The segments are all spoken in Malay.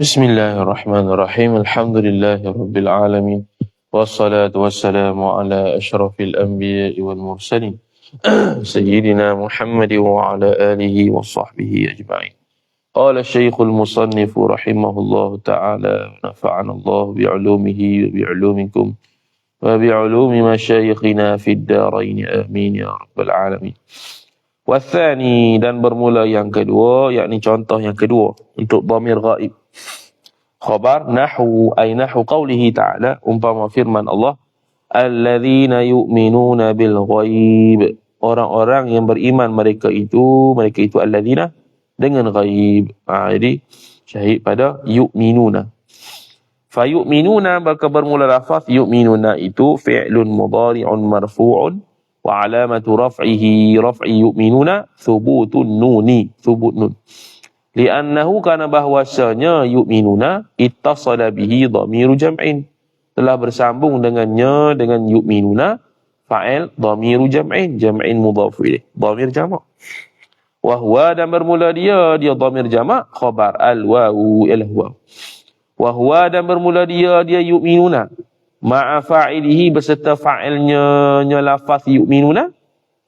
بسم الله الرحمن الرحيم الحمد لله رب العالمين والصلاة والسلام على أشرف الأنبياء والمرسلين سيدنا محمد وعلى آله وصحبه أجمعين قال الشيخ المصنف رحمه الله تعالى ونفعنا الله بعلومه وبعلومكم وبعلوم مشايخنا في الدارين آمين يا رب العالمين Wasani dan bermula yang kedua, yakni contoh yang kedua untuk dhamir ghaib. Khabar nahu ay nahu qawlihi ta'ala umpama firman Allah alladzina yu'minuna bil ghaib. Orang-orang yang beriman mereka itu, mereka itu alladzina dengan ghaib. Ha, jadi syahid pada yu'minuna. Fa yu'minuna maka bermula lafaz yu'minuna itu fi'lun mudhari'un marfu'un wa alamatu raf'ihi raf'i yu'minuna thubutun nuni thubut nun li'annahu kana bahwasanya yu'minuna ittasala bihi dhamiru jam'in. Telah bersambung dengannya dengan yu'minuna fa'il dhamiru jam'in. Jam'in mudhaf ilaih dhamir jamak. Wa huwa dan bermula dia dia dhamir jamak khabar al wawu ialah waw wa huwa dan bermula dia dia yu'minuna. Ma'a fa'ilihi beserta fa'ilnya nya lafaz yu'minuna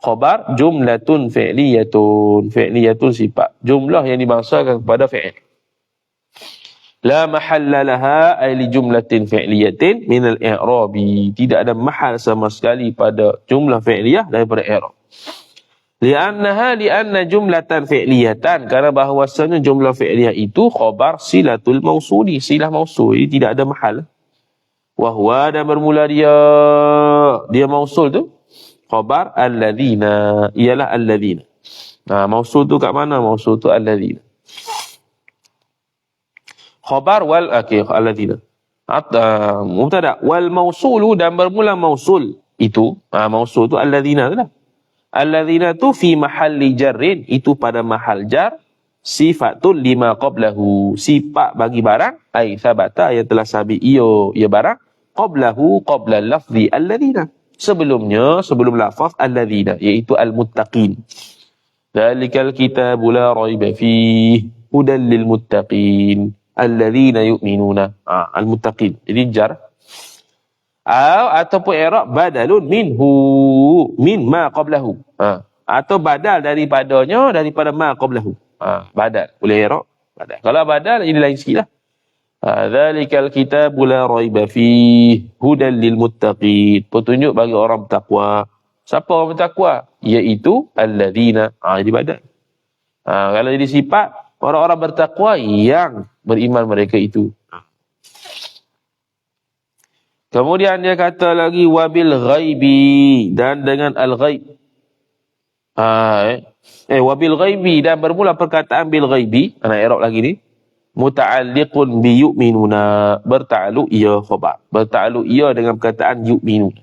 khabar jumlatun fi'liyatun. Fi'liyatun sifat. Jumlah yang dibangsakan kepada fi'il. La mahalla laha ay li jumlatin fi'liyatin min al-i'rabi tidak ada mahal sama sekali pada jumlah fi'liyah daripada i'rab. Li'annaha li'anna jumlatan fi'liyatan. Kerana bahawasanya jumlah fi'liyah itu khabar silatul mausuli silah mausul. Jadi tidak ada mahal. Wahwa dan bermula dia. Dia mausul tu khabar alladzina ialah alladzina nah mausul tu kat mana? Mausul tu alladzina khabar wal okey alladzina uh, mubtada. Wal mausulu dan bermula mausul itu uh, mausul tu alladzina tu lah. Alladzina tu fi mahalli jarrin. Itu pada mahal jar sifatul lima qablahu. Sifat bagi barang ai sabata yang telah sabit iyo ia barang qablahu qabla lafzi alladzina sebelumnya sebelum lafaz alladzina iaitu almuttaqin. Dalikal kitabu la raiba fihi hudan lil muttaqin alladzina yu'minuna. Ah almuttaqin. Jadi jar. Aw, ataupun i'rab badalun minhu min ma qablahu. Ha. atau badal daripadanya daripada ma qablahu. Ha. badal. Boleh i'rab? Badal. Kalau badal ini lain sikitlah Dzalikal kitabu la raiba fih hudan lil muttaqin. Petunjuk bagi orang bertakwa. Siapa orang bertakwa? Iaitu alladzina ah jadi badan. Ha, kalau jadi sifat orang-orang bertakwa yang beriman mereka itu. Kemudian dia kata lagi wabil ghaibi dan dengan al ghaib. Ha, eh. eh wabil ghaibi dan bermula perkataan bil ghaibi. Anak Arab lagi ni muta'alliqun bi yu'minuna berta'alluq ia khabar. Berta'alluq ia dengan perkataan yu'minuna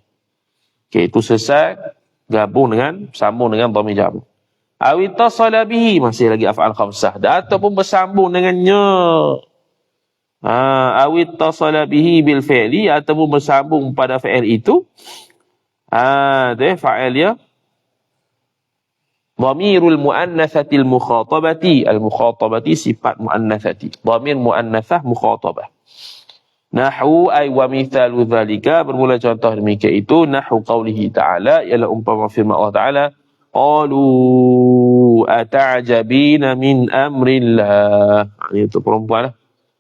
okey itu selesai. Gabung dengan sambung dengan dhamir jar aw ittasala bihi. Masih lagi af'al khamsah. Ataupun bersambung dengannya. Ha aw ittasala bihi bil fi'li. Ataupun bersambung pada fi'il itu. Ha deh fa'il ya Dhamirul mu'annathatil mukhatabati. Al-mukhatabati sifat mu'annathati. Dhamir mu'annathah mukhatabah. Nahu ay wa mithalu dhalika. Bermula contoh demikian itu. Nahu qawlihi ta'ala. Ialah umpama firman Allah ta'ala. Qalu ata'jabina min amrillah. Ini untuk perempuan lah.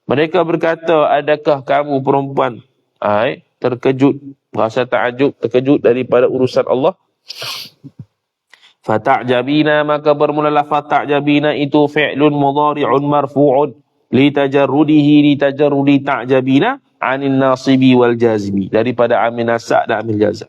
Mereka berkata, adakah kamu perempuan ay, terkejut, rasa ta'ajub, terkejut daripada urusan Allah? Fata'jabina maka bermula lafaz ta'jabina itu fi'lun mudhari'un marfu'un li tajarrudihi li tajarrudi ta'jabina 'anil nasibi wal jazimi daripada amil nasab dan amil jazam.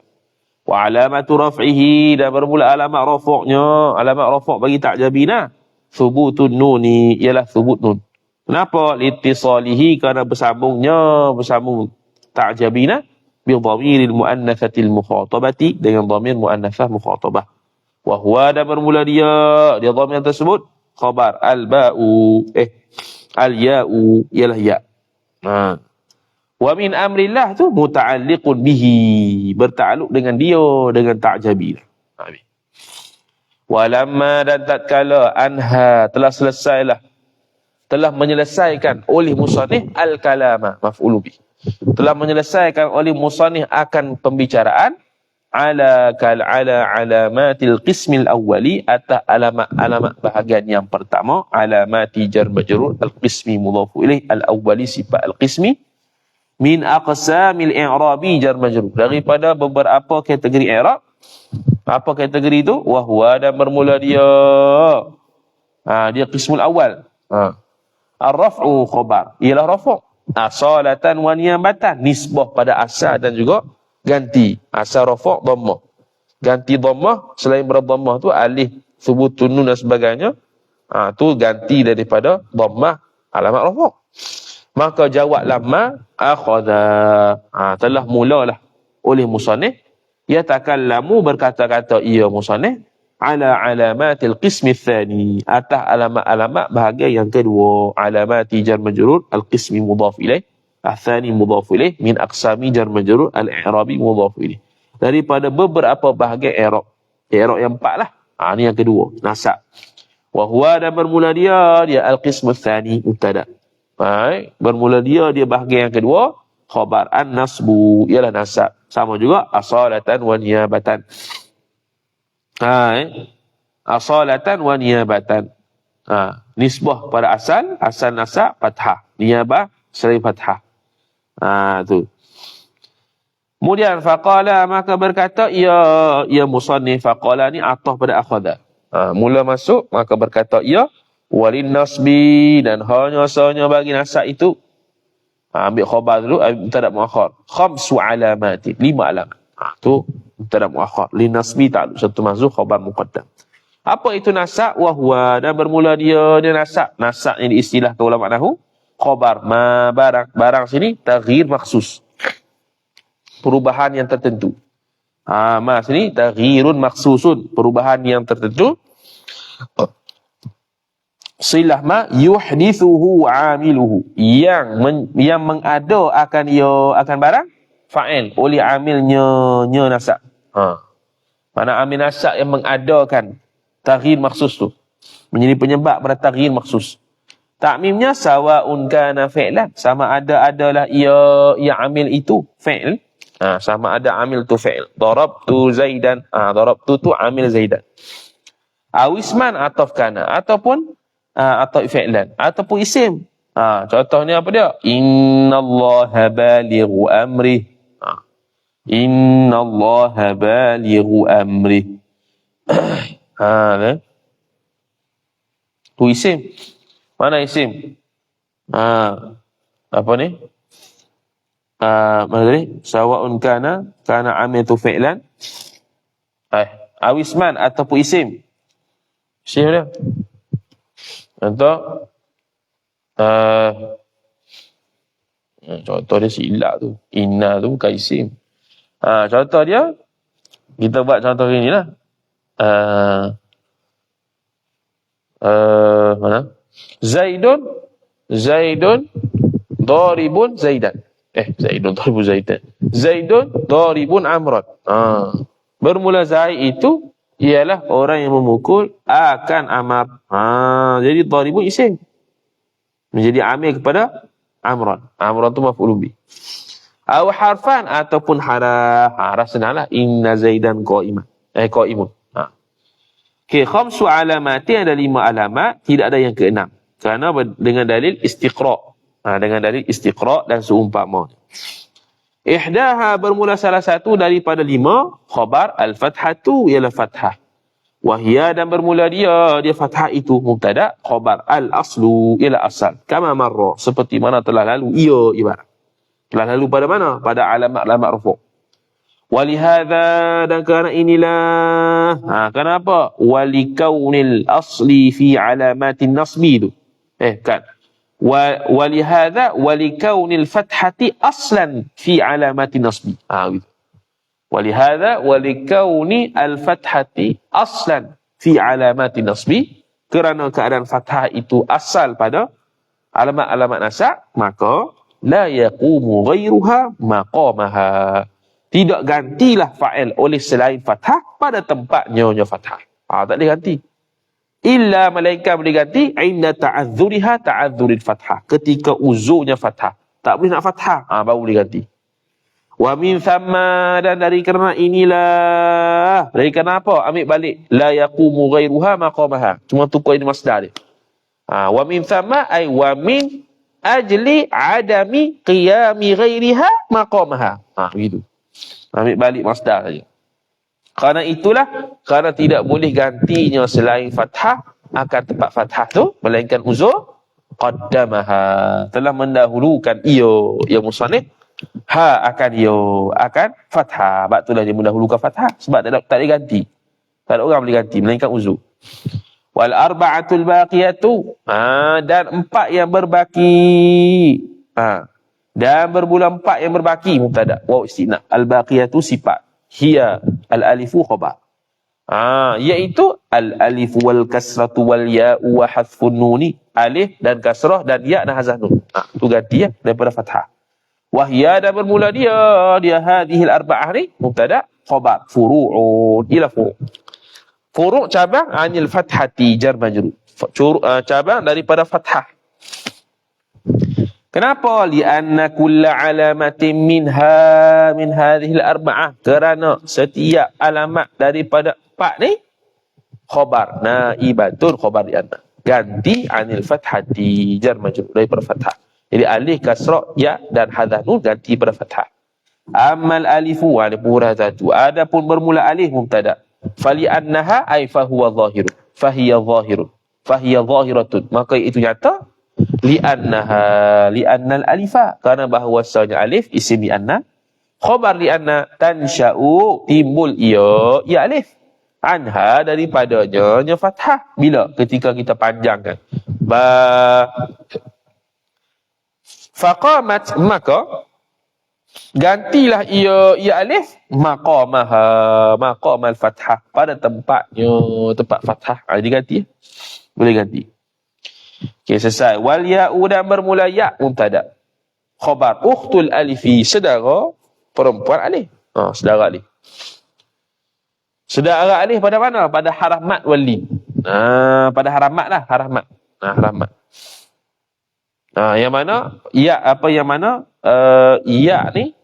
Wa alamatu raf'ihi dan bermula alamat rafa'nya alamat rafa' bagi ta'jabina thubutun nuni ialah thubut nun. Kenapa? Litisalihi kerana bersambungnya bersambung ta'jabina bi dhamiril muannatsatil mukhatabati dengan dhamir muannatsah mukhatabah. Wahwa dan bermula dia, dia dhamir tersebut, khabar. Al-ba'u, eh, al-ya'u, ialah ya. Ha. Wa min amrillah tu muta'alliqun bihi, bertakluk dengan dia, dengan ta'jabi. Ha. Walamma dan tatkala anha telah selesailah. Telah menyelesaikan oleh musannif al-kalama maf'ul bih telah menyelesaikan oleh musannif akan pembicaraan ala kal ala alamatil qismil awwali atas alamat-alamat bahagian yang pertama alamati jar majrur al qismi mudhaf ilaih al awwali sifat al qismi min aqsamil i'rabi jar majrur. Daripada beberapa kategori i'rab apa kategori itu? Wahwa dan bermula dia. Ha, dia qismul awal ha. ar-raf'u khabar. Ialah rafa' asalatan wa niyabatan nisbah pada asal dan juga ganti. Asal rafa' dhammah. Ganti dhammah selain berdhammah tu alif thubutun nun dan sebagainya ha, tu ganti daripada dhammah. Alamat rafa' maka jawab lama akhadha. Ha, telah mulalah oleh musannif ya takallamu berkata-kata ia musannif ala alamatil qismi tsani atas alamat-alamat bahagian yang kedua alamati jar majrur al qismi mudhaf ilaih Athani mudhaf ilaih min aqsami jar majrur al-i'rabi mudhaf ilaih. Daripada beberapa bahagian i'rab. I'rab yang empat lah. Ha, ini yang kedua. Nasab. Wa huwa dan bermula dia, dia al-qismu thani mubtada. Baik. Bermula dia, dia bahagian yang kedua. Khabar an-nasbu. Ialah nasab. Sama juga asalatan wa niyabatan. Hai. Asalatan wa niyabatan. Ha. Nisbah pada asal, asal nasab, fathah. Niyabah, selain fathah. Ha, tu. Kemudian faqala maka berkata ya ya musannif faqala ni atah pada akhadha. Ha, mula masuk maka berkata ya walin nasbi dan hanya sahnya bagi nasab itu. Ha, ambil khabar dulu mubtada muakhar khamsu alamati lima alamat ha, tu mubtada muakhar lin nasbi tak satu masuk khabar muqaddam. Apa itu nasab wahwa dan bermula dia dia nasab nasab ini istilah ke ulama nahwu khabar ma barang. Barang sini taghyir maksus. Perubahan yang tertentu. Ha ma sini taghyirun maksusun. Perubahan yang tertentu. Silah ma yuhdithuhu amiluhu. Yang men, yang mengada akan ia akan barang fa'il. Oleh amilnya nya nasab ha. Mana amil nasab yang mengadakan taghyir maksus tu. Menjadi penyebab pada taghyir maksus Takmimnya sawaun kana fi'lan. Sama ada adalah ia yang amil itu fi'l. Ha, sama ada amil tu fi'l. Darabtu Zaidan. Ha, darabtu tu amil Zaidan. Awisman atau kana. Ataupun ha, atau fi'lan. Ataupun isim. Ha, contohnya apa dia? Inna Allah balighu amri. Ha. Inna Allah balighu amri. ha, ne? Tu isim. Mana isim? Ha, apa ni? Ha, mana tadi? Sawa'un kana, kana amitu fi'lan. Eh, awisman ataupun isim. Isim dia. Contoh. Uh, contoh dia silap tu. Inna tu bukan isim. Ha, contoh dia. Kita buat contoh ini lah. Uh, uh, mana? Zaidun Zaidun Daribun Zaidan. Eh, Zaidun Daribun Zaidan. Zaidun Daribun Amran. Ha. Bermula Zaid itu ialah orang yang memukul akan Amar. Ha. Jadi Daribun isim. Menjadi amir kepada Amran. Amran tu maf'ul bi. Aw harfan ataupun haraf. Haraf senanglah. Inna Zaidan qa'iman. Eh, qa'imun. Okay, khamsu alamati ada lima alamat, tidak ada yang keenam. Kerana dengan dalil istiqra. Ha, dengan dalil istiqra dan seumpama. Ihdaha bermula salah satu daripada lima, khabar al-fathatu ialah fathah. Wahia dan bermula dia, dia fathah itu mubtada, khabar al-aslu ialah asal. Kama marra, seperti mana telah lalu, ia ibarat. Telah lalu pada mana? Pada alamat-alamat rufuk. Walihada dan kerana inilah ha, kenapa walikaunil asli fi alamatin nasbi tu. Eh kan walihada walikaunil fathati aslan fi alamatin nasbi. Ha gitu. Walihada walikauni al fathati aslan fi alamatin nasbi. Kerana keadaan fathah itu asal pada alamat-alamat nasab maka la yaqumu ghairuha maqamaha tidak gantilah fa'il oleh selain fathah pada tempatnya nya fathah. Ha, tak boleh ganti. illa malaikat boleh ganti inda ta'adzuriha ta'adzuril fathah. Ketika uzurnya fathah. Tak boleh nak fathah. Ha, baru boleh ganti. Wa min thamma dan dari kerana inilah. Dari kerana apa? Ambil balik. La yaqumu ghairuha maqamaha cuma tukar ini masdar dia. Ha, wa min thamma ay wa min ajli adami qiyami ghairiha maqamaha ha begitu ambil balik masdar saja kerana itulah, kerana tidak boleh gantinya selain fathah, akan tempat fathah tu, melainkan uzur, qaddamaha. Telah mendahulukan iyo, yang musanib, ha akan iyo, akan fathah. Sebab itulah dia mendahulukan fathah. Sebab tak, tak boleh ganti. Tak ada orang boleh ganti, melainkan uzur. Wal arba'atul baqiyatu. Ha, dan empat yang berbaki. Ha. Dan berbulan empat yang berbaki. Mubtada. Wow istina. Al baqiyatu sifat hiya al alifu khabar. Ah, iaitu al alifu wal kasratu wal ya wa hadfun nuni alif dan kasrah dan ya dan hazah nun. Ah, tu ganti ya daripada fathah. Wahya dan bermula dia dia hadhihi al arba'ah ni mubtada khabar furu'un ila furu'. Furu' cabang anil fathati jar majrur. Uh, cabang daripada fathah. Kenapa? Lianna kulla alamatin minha min hadhihi al-arba'ah. Kerana setiap alamat daripada empat ni khabar naibatun khabar lianna. Ganti anil fathati jar majrur daripada fathah. Jadi alif kasrah ya dan hadah nun ganti pada fathah. Amal alifu wa alifurah satu. Adapun bermula alif mubtada. Fali annaha ay fahuwa zahiru. Fahiya zahiru. Fahiya zahiratun. Maka itu nyata li'annaha li'annal alifa. Karena bahwasanya alif isim li'anna. Khabar li'anna tansha'u timbul ia ya alif. Anha daripadanya nya fathah bila ketika kita panjangkan. Ba faqamat maka gantilah ia ia alif maqamaha maqamal fathah. Pada tempatnya tempat fathah. Ha, diganti boleh ganti Okey, selesai. Wal ya'u dan bermula ya' mubtada. Khabar ukhtul alifi saudara perempuan alif. Ha, saudara alif. Saudara alif pada mana? Pada haramat wali. Ha, pada haramat lah, haramat. Ha, haramat. Ha, yang mana? Ya apa yang mana? Uh, ya ni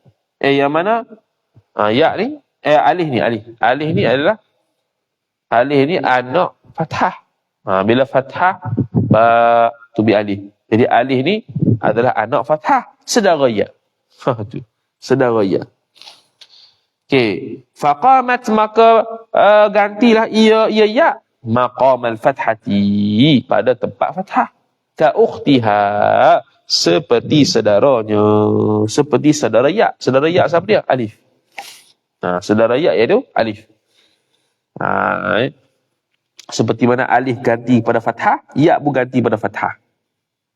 eh yang mana? Ha, ya ni eh alif ni alif. Alif ni adalah alif ni anak fathah. Ha, bila fathah ba tu bi alih. Jadi alih ni adalah anak fathah sedara ya. Ha tu. Sedara ya. Okey, faqamat maka uh, gantilah ia ia ya maqam al-fathati pada tempat fathah. Ka ukhtiha seperti saudaranya, seperti saudara ya. Saudara ya siapa dia? Alif. Ha, saudara ya iaitu alif. Ha, eh seperti mana alif ganti pada fathah, ya pun ganti pada fathah.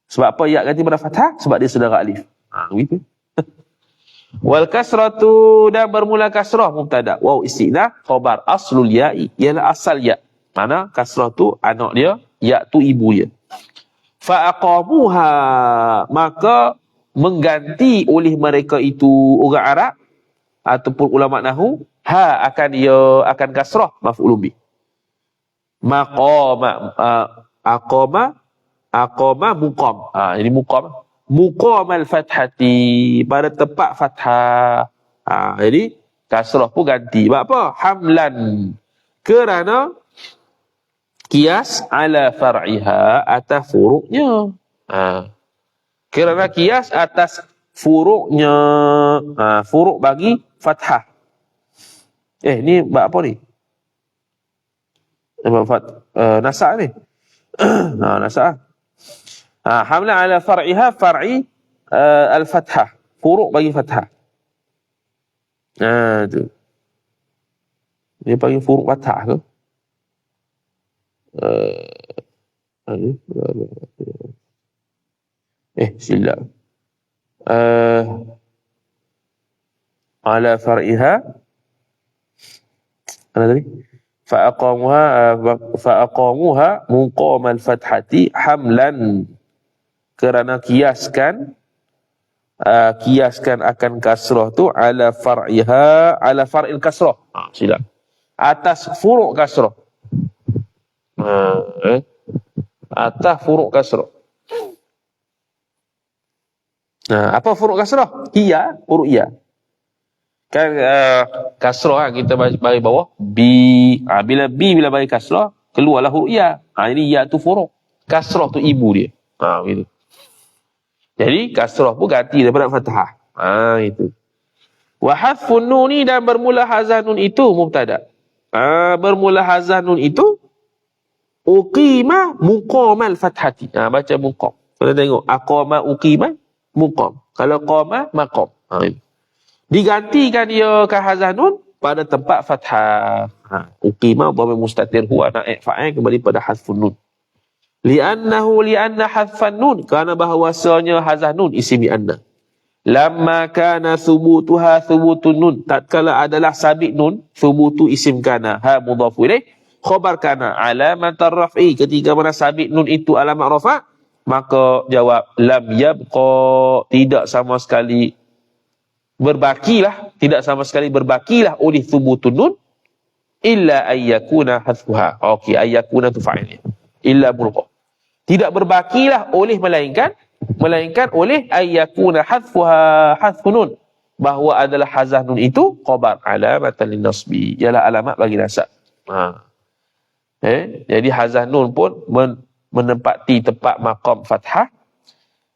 Sebab apa ya ganti pada fathah? Sebab dia saudara alif. Ha, begitu. Wal kasratu dan bermula kasrah mubtada. Wow istina khabar aslul ya'i ialah asal ya. Mana kasrah tu anak dia, ya tu ibu dia. Fa aqamuha maka mengganti oleh mereka itu orang Arab ataupun ulama nahu ha akan dia akan kasrah maf'ul bih maqama uh, aqama aqama muqam. Ha jadi muqam. Muqam al fathati pada tempat fathah. Ha jadi kasrah pun ganti. Sebab apa? Hamlan. Kerana kias ala far'iha atas furuknya. Ha kerana kias atas furuknya. Ha furuk bagi fathah. Eh ni buat apa ni manfaat uh, nasak ni. ha, nasak. Ha, hamla ala far'iha far'i uh, al-fathah. Furuk bagi fathah. Ha, tu. Dia panggil furuk fathah ke? Uh, eh, silap. Uh, ala far'iha. Mana tadi? fa'aqamuha eh, fa'aqamuha muqamal fathati hamlan kerana kiaskan uh, kiaskan akan kasrah tu ala far'iha ala far'il kasrah ha, silap atas furuk kasrah ha, eh? atas furuk kasrah Nah, apa furuk kasrah? Iya, huruf iya. Kan uh, kasrah kan kita bagi bawah B. Ha, bila B bila bagi kasrah, keluarlah huruf iya. Ha, ini iya tu furuk. Kasrah tu ibu dia. Ha, gitu. Jadi kasrah pun ganti daripada fathah. Ha, itu. Wa hadfun nuni dan bermula hazanun itu mubtada. Ha, bermula hazanun itu uqima muqamal fathati. Ha, baca muqam. Kita tengok. Aqama uqima muqam. Kalau qama maqam. Ha, ini. Digantikan dia ke hazanun pada tempat fathah. Ha, uqima dhamir mustatir huwa naik fa'il kembali pada hadfun nun. Li'annahu li'anna hadfan nun kerana bahawasanya hazanun ismi anna. Lamma kana thubutuha thubutun nun. Tatkala adalah sabit nun, thubutu isim kana. Ha mudhafu ilaih khabar kana alamat raf'i ketika mana sabit nun itu alamat rafa maka jawab lam yabqa tidak sama sekali berbakilah tidak sama sekali berbakilah oleh thubutun nun illa ayyakuna hadfuha. Okey ayyakuna tu fa'ilnya. Illa mulqa tidak berbakilah oleh melainkan melainkan oleh ayyakuna hadfuha hadfun bahawa adalah hazah nun itu khabar alamatan linasbi. Ialah alamat bagi nasab. Ha. Eh, jadi hazah nun pun men, menempati tempat maqam fathah.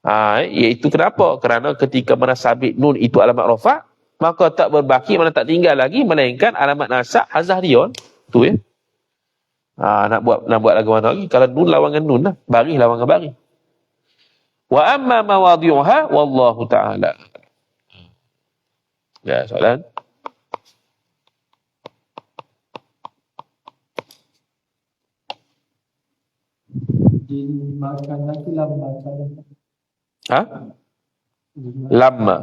Ha, iaitu kenapa? Kerana ketika mana sabit nun itu alamat rafa, maka tak berbaki mana tak tinggal lagi melainkan alamat hazah dia. Tu ya. Ha, nak buat nak buat lagu mana lagi? Kalau nun lawangan nun lah. Bari lawangan bari. Wa amma mawadhi'uha wallahu ta'ala. Ya, soalan. dimakan nanti hả lâm à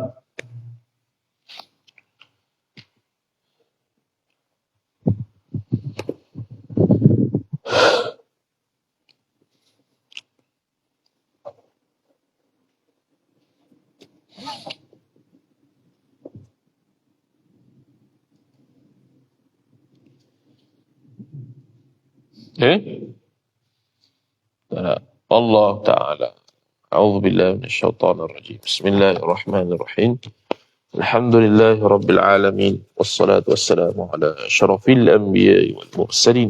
Eh? Dạ, Allah Ta'ala. أعوذ بالله من الشيطان الرجيم. بسم الله الرحمن الرحيم. الحمد لله رب العالمين والصلاة والسلام على أشرف الأنبياء والمرسلين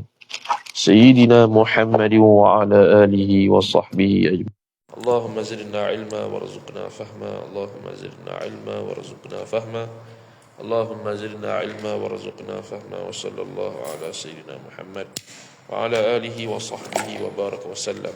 سيدنا محمد وعلى آله وصحبه أجمعين. اللهم زدنا علما وارزقنا فهما. اللهم زدنا علما وارزقنا فهما. اللهم زدنا علما وارزقنا فهما. وصلى الله على سيدنا محمد وعلى آله وصحبه وبارك وسلم.